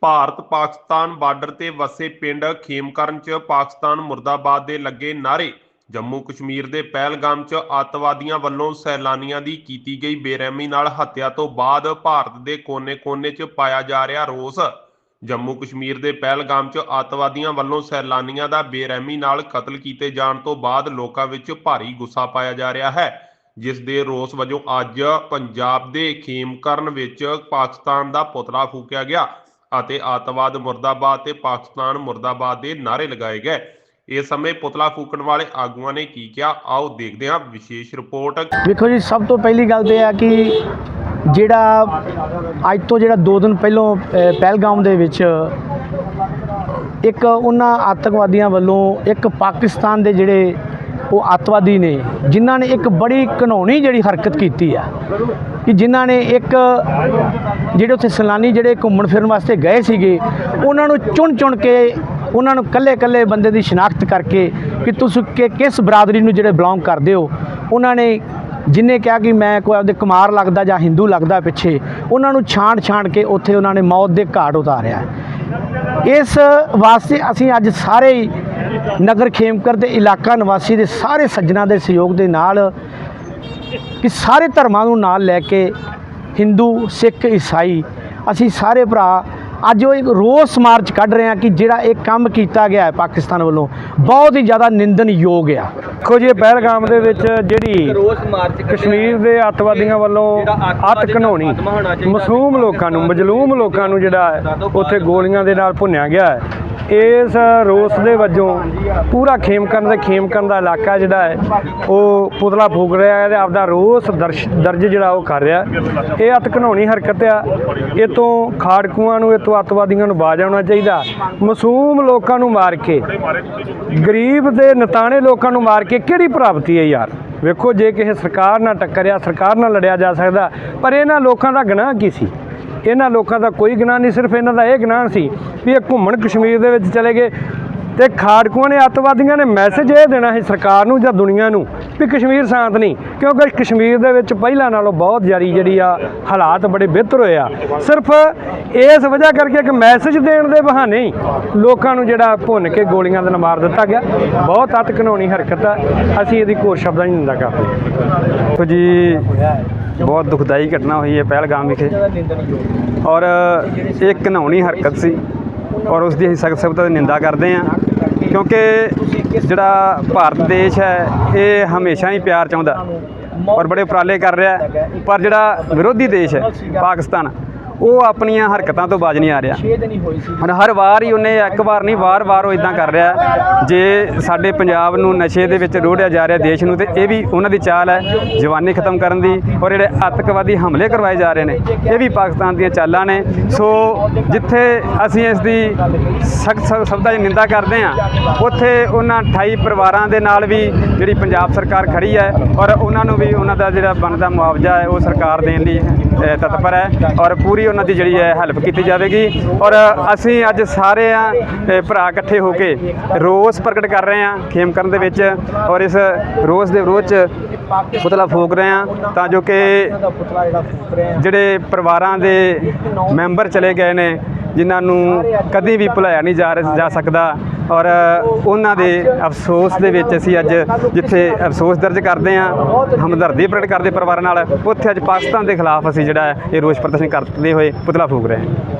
Bharat Pakistan border ਤੇ ਵਸੇ ਪਿੰਡ ਖੇਮਕਰਨ ਚ ਪਾਕਿਸਤਾਨ ਮੁਰਦਾਬਾਦ ਦੇ ਲੱਗੇ ਨਾਰੇ ਜੰਮੂ ਕਸ਼ਮੀਰ ਦੇ ਪਹਿਲਗਾਮ ਚ ਅੱਤਵਾਦੀਆਂ ਵੱਲੋਂ ਸੈਲਾਨੀਆਂ ਦੀ ਕੀਤੀ ਗਈ ਬੇਰਹਿਮੀ ਨਾਲ ਹੱਤਿਆ ਤੋਂ ਬਾਅਦ ਭਾਰਤ ਦੇ ਕੋਨੇ-ਕੋਨੇ 'ਚ ਪਾਇਆ ਜਾ ਰਿਹਾ ਰੋਸ। ਜੰਮੂ ਕਸ਼ਮੀਰ ਦੇ ਪਹਿਲਗਾਮ 'ਚ ਅੱਤਵਾਦੀਆਂ ਵੱਲੋਂ ਸੈਲਾਨੀਆਂ ਦਾ ਬੇਰਹਿਮੀ ਨਾਲ ਕਤਲ ਕੀਤੇ ਜਾਣ ਤੋਂ ਬਾਅਦ ਲੋਕਾਂ ਵਿੱਚ ਭਾਰੀ ਗੁੱਸਾ ਪਾਇਆ ਜਾ ਰਿਹਾ ਹੈ। ਜਿਸ ਦੇ ਰੋਸ ਵਜੋਂ ਅੱਜ ਪੰਜਾਬ ਦੇ ਖੇਮਕਰਨ ਵਿੱਚ ਪਾਕਿਸਤਾਨ ਦਾ ਪੁਤਲਾ ਫੂਕਿਆ ਗਿਆ। ਅਤੇ ਅੱਤਵਾਦ ਮੁਰਦਾਬਾਦ ਤੇ ਪਾਕਿਸਤਾਨ ਮੁਰਦਾਬਾਦ ਦੇ ਨਾਅਰੇ ਲਗਾਏ ਗਏ। ਇਸ ਸਮੇਂ ਪੁਤਲਾ ਫੂਕਣ ਵਾਲੇ ਆਗੂਆਂ ਨੇ ਕੀ ਕਿਹਾ? ਆਓ ਦੇਖਦੇ ਹਾਂ ਵਿਸ਼ੇਸ਼ ਰਿਪੋਰਟ। ਦੇਖੋ ਜੀ, ਸਭ ਤੋਂ ਪਹਿਲੀ ਗੱਲ ਤੇ ਇਹ ਕਿ ਜਿਹੜਾ ਅੱਜ ਤੋਂ ਜਿਹੜਾ 2 ਦਿਨ ਪਹਿਲਾਂ ਪਹਿਲਗਾਮ ਦੇ ਵਿੱਚ ਇੱਕ ਉਹਨਾਂ ਆਤੰਕਵਾਦੀਆਂ ਵੱਲੋਂ ਇੱਕ ਪਾਕਿਸਤਾਨ ਦੇ ਜਿਹੜੇ ਉਹ ਅੱਤਵਾਦੀ ਨੇ, ਜਿਨ੍ਹਾਂ ਨੇ ਇੱਕ ਬੜੀ ਘਨੌਣੀ ਜਿਹੜੀ ਹਰਕਤ ਕੀਤੀ ਆ, ਕਿ ਜਿਨ੍ਹਾਂ ਨੇ ਇੱਕ ਜਿਹੜੇ ਉੱਥੇ ਸੈਲਾਨੀ ਜਿਹੜੇ ਘੁੰਮਣ ਫਿਰਨ ਵਾਸਤੇ ਗਏ ਸੀਗੇ, ਉਹਨਾਂ ਨੂੰ ਚੁਣ ਚੁਣ ਕੇ, ਉਹਨਾਂ ਨੂੰ ਕੱਲੇ ਕੱਲੇ ਬੰਦੇ ਦੀ ਸ਼ਨਾਖਤ ਕਰਕੇ ਕਿ ਤੁਸੀਂ ਕਿ ਕਿਸ ਬਰਾਦਰੀ ਨੂੰ ਜਿਹੜੇ ਬਿਲੋਂਗ ਕਰਦੇ ਹੋ, ਉਹਨਾਂ ਨੇ ਜਿਨੇ ਕਿਹਾ ਕਿ ਮੈਂ ਕੋਈ ਆਪਦੇ ਕੁਮਾਰ ਲੱਗਦਾ ਜਾਂ ਹਿੰਦੂ ਲੱਗਦਾ ਪਿੱਛੇ, ਉਹਨਾਂ ਨੂੰ ਛਾਣ ਛਾਣ ਕੇ ਉੱਥੇ ਉਹਨਾਂ ਨੇ ਮੌਤ ਦੇ ਘਾਟ ਉਤਾਰਿਆ। ਇਸ ਵਾਸਤੇ ਅਸੀਂ ਅੱਜ ਸਾਰੇ ਹੀ ਨਗਰ ਖੇਮਕਰ ਦੇ ਇਲਾਕਾ ਨਿਵਾਸੀ ਦੇ ਸਾਰੇ ਸੱਜਣਾ ਦੇ ਸਹਿਯੋਗ ਦੇ ਨਾਲ ਕਿ ਸਾਰੇ ਧਰਮਾਂ ਨੂੰ ਨਾਲ ਲੈ ਕੇ ਹਿੰਦੂ ਸਿੱਖ ਈਸਾਈ ਅਸੀਂ ਸਾਰੇ ਭਰਾ ਅੱਜ ਉਹ ਇੱਕ ਰੋਸ ਮਾਰਚ ਕੱਢ ਰਹੇ ਹਾਂ ਕਿ ਜਿਹੜਾ ਇਹ ਕੰਮ ਕੀਤਾ ਗਿਆ ਹੈ ਪਾਕਿਸਤਾਨ ਵੱਲੋਂ ਬਹੁਤ ਹੀ ਜ਼ਿਆਦਾ ਨਿੰਦਨਯੋਗ ਆ। ਦੇਖੋ ਜੀ ਇਹ ਪਹਿਲਗਾਮ ਦੇ ਵਿੱਚ ਜਿਹੜੀ ਕਸ਼ਮੀਰ ਦੇ ਅੱਤਵਾਦੀਆਂ ਵੱਲੋਂ ਅੱਤ ਘਨਾਉਣੀ ਮਾਸੂਮ ਲੋਕਾਂ ਨੂੰ ਮਜਲੂਮ ਲੋਕਾਂ ਨੂੰ ਜਿਹੜਾ ਉੱਥੇ ਗੋਲੀਆਂ ਦੇ ਨਾਲ ਭੁੰਨਿਆ ਗਿਆ ਹੈ। ਇਸ ਰੋਸ ਦੇ ਵਜੋਂ ਪੂਰਾ ਖੇਮਕਰਨ ਦੇ ਖੇਮਕਰਨ ਦਾ ਇਲਾਕਾ ਜਿਹੜਾ ਹੈ, ਉਹ ਪੁਤਲਾ ਫੂਕ ਰਿਹਾ ਹੈ ਤੇ ਆਪਦਾ ਰੋਸ ਦਰਸ਼, ਦਰਜ ਜਿਹੜਾ ਉਹ ਕਰ ਰਿਹਾ ਇਹ ਅਤਕਨਾਉਣੀ ਹਰਕਤ ਆ। ਇਹ ਤੋਂ ਖਾੜਕੂਆਂ ਨੂੰ, ਇਹ ਤੋਂ ਅੱਤਵਾਦੀਆਂ ਨੂੰ ਬਾਜ ਆਉਣਾ ਚਾਹੀਦਾ। ਮਾਸੂਮ ਲੋਕਾਂ ਨੂੰ ਮਾਰ ਕੇ, ਗਰੀਬ ਦੇ ਨਤਾਣੇ ਲੋਕਾਂ ਨੂੰ ਮਾਰ ਕੇ ਕਿਹੜੀ ਪ੍ਰਾਪਤੀ ਹੈ ਯਾਰ? ਵੇਖੋ, ਜੇ ਕਿਸੇ ਸਰਕਾਰ ਨਾਲ ਟੱਕਰਿਆ, ਸਰਕਾਰ ਨਾਲ ਲੜਿਆ ਜਾ ਸਕਦਾ, ਪਰ ਇਹਨਾਂ ਲੋਕਾਂ ਦਾ ਗੁਨਾਹ ਕੀ ਸੀ? ਇਹਨਾਂ ਲੋਕਾਂ ਦਾ ਕੋਈ ਗਿਆਨ ਨਹੀਂ, ਸਿਰਫ ਇਹਨਾਂ ਦਾ ਇਹ ਗਿਆਨ ਸੀ ਵੀ ਇਹ ਘੁੰਮਣ ਕਸ਼ਮੀਰ ਦੇ ਵਿੱਚ ਚਲੇ ਗਏ ਤੇ ਖਾੜਕੂਆਂ ਨੇ ਅੱਤਵਾਦੀਆਂ ਨੇ ਮੈਸੇਜ ਇਹ ਦੇਣਾ ਸੀ ਸਰਕਾਰ ਨੂੰ ਜਾਂ ਦੁਨੀਆ ਨੂੰ ਵੀ ਕਸ਼ਮੀਰ ਸ਼ਾਂਤ ਨਹੀਂ, ਕਿਉਂਕਿ ਕਸ਼ਮੀਰ ਦੇ ਵਿੱਚ ਪਹਿਲਾਂ ਨਾਲੋਂ ਬਹੁਤ ਜਾਰੀ ਜਿਹੜੀ ਆ ਹਾਲਾਤ ਬੜੇ ਬਿਹਤਰ ਹੋਏ ਆ। ਸਿਰਫ ਇਸ ਵਜ੍ਹਾ ਕਰਕੇ ਇੱਕ ਮੈਸੇਜ ਦੇਣ ਦੇ ਬਹਾਨੇ ਹੀ ਲੋਕਾਂ ਨੂੰ ਜਿਹੜਾ ਭੁੰਨ ਕੇ ਗੋਲੀਆਂ ਦੇ ਨਾਲ ਮਾਰ ਦਿੱਤਾ ਗਿਆ। ਬਹੁਤ ਅੱਤ ਘਿਨਾਉਣੀ ਹਰਕਤ ਆ, ਅਸੀਂ ਇਹਦੀ ਕੋਈ ਸ਼ਬਦਾਂ ਨਹੀਂ ਦਿੰਦਾ ਕਰਦੇ ਜੀ ਬਹੁਤ ਦੁਖਦਾਈ ਘਟਨਾ ਹੋਈ ਹੈ ਪਹਿਲਗਾਮ ਵਿਖੇ। ਔਰ ਇਹ ਘਿਨਾਉਣੀ ਹਰਕਤ ਸੀ ਔਰ ਉਸ ਦੀ ਅਸੀਂ ਸਖਤ ਸਖਤ ਨਿੰਦਾ ਕਰਦੇ ਹਾਂ ਕਿਉਂਕਿ ਜਿਹੜਾ ਭਾਰਤ ਦੇਸ਼ ਹੈ, ਇਹ ਹਮੇਸ਼ਾ ਹੀ ਪਿਆਰ ਚਾਹੁੰਦਾ ਔਰ ਬੜੇ ਉਪਰਾਲੇ ਕਰ ਰਿਹਾ ਪਰ ਜਿਹੜਾ ਵਿਰੋਧੀ ਦੇਸ਼ ਹੈ, ਪਾਕਿਸਤਾਨ ਉਹ ਆਪਣੀਆਂ ਹਰਕਤਾਂ ਤੋਂ ਬਾਜ ਨਹੀਂ ਆ ਰਿਹਾ। 6 ਦਿਨ ਹੀ ਹੋਈ ਸੀ। ਹੁਣ ਹਰ ਵਾਰ ਹੀ ਉਹਨੇ ਇੱਕ ਵਾਰ ਨਹੀਂ ਵਾਰ-ਵਾਰ ਉਹ ਇਦਾਂ ਕਰ ਰਿਹਾ। ਜੇ ਸਾਡੇ ਪੰਜਾਬ ਨੂੰ ਨਸ਼ੇ ਦੇ ਵਿੱਚ ਰੋੜਿਆ ਜਾ ਰਿਹਾ ਦੇਸ਼ ਨੂੰ ਤੇ ਇਹ ਵੀ ਉਹਨਾਂ ਦੀ ਚਾਲ ਹੈ ਜਵਾਨੀ ਖਤਮ ਕਰਨ ਦੀ ਔਰ ਜਿਹੜੇ ਅੱਤਕਵਾਦੀ ਹਮਲੇ ਕਰਵਾਏ ਜਾ ਰਹੇ ਨੇ ਇਹ ਵੀ ਪਾਕਿਸਤਾਨ ਦੀਆਂ ਚਾਲਾਂ ਨੇ। ਸੋ ਜਿੱਥੇ ਅਸੀਂ ਇਸ ਦੀ ਸਖਤ ਸ਼ਬਦਾਂ 'ਚ ਨਿੰਦਾ ਕਰਦੇ ਹਾਂ ਉੱਥੇ ਉਹਨਾਂ 28 ਪਰਿਵਾਰਾਂ ਦੇ ਨਾਲ ਵੀ ਜਿਹੜੀ ਪੰਜਾਬ ਸਰਕਾਰ ਖੜੀ ਹੈ ਔਰ ਉਹਨਾਂ ਨੂੰ ਵੀ ਉਹਨਾਂ ਦਾ ਜਿਹੜਾ ਬਣਦਾ ਮੁਆਵਜ਼ਾ ਹੈ ਉਹ ਸਰਕਾਰ ਦੇਣ ਲਈ ਤਤਪਰ ਹੈ ਔਰ ਪੂਰੀ ਉਹਨਾਂ ਦੀ ਜਿਹੜੀ ਹੈ ਹੈਲਪ ਕੀਤੀ ਜਾਵੇਗੀ। ਔਰ ਅਸੀਂ ਅੱਜ ਸਾਰੇ ਆ ਭਰਾ ਇਕੱਠੇ ਹੋ ਕੇ ਰੋਸ ਪ੍ਰਗਟ ਕਰ ਰਹੇ ਹਾਂ ਖੇਮਕਰਨ ਦੇ ਵਿੱਚ। ਔਰ ਇਸ ਰੋਸ ਦੇ ਵਿਰੋਧ 'ਚ ਪੁਤਲਾ ਫੂਕ ਰਹੇ ਹਾਂ ਤਾਂ ਜੋ ਕਿ ਆ। ਜਿਹੜੇ ਪਰਿਵਾਰਾਂ ਦੇ ਮੈਂਬਰ ਚਲੇ ਗਏ ਨੇ ਜਿਨ੍ਹਾਂ ਨੂੰ ਕਦੇ ਵੀ ਭੁਲਾਇਆ ਨਹੀਂ ਜਾ ਜਾ ਸਕਦਾ। ਔਰ ਉਹਨਾਂ ਦੇ ਅਫਸੋਸ ਦੇ ਵਿੱਚ ਅਸੀਂ ਅੱਜ ਜਿੱਥੇ ਅਫਸੋਸ ਦਰਜ ਕਰਦੇ ਹਾਂ, ਹਮਦਰਦੀ ਪ੍ਰਗਟ ਕਰਦੇ ਪਰਿਵਾਰਾਂ ਨਾਲ, ਉੱਥੇ ਅੱਜ ਪਾਕਿਸਤਾਨ ਦੇ ਖਿਲਾਫ ਅਸੀਂ ਜਿਹੜਾ ਇਹ ਰੋਸ ਪ੍ਰਦਰਸ਼ਨ ਕਰਦੇ ਹੋਏ ਪੁਤਲਾ ਫੂਕ ਰਹੇ ਹਾਂ।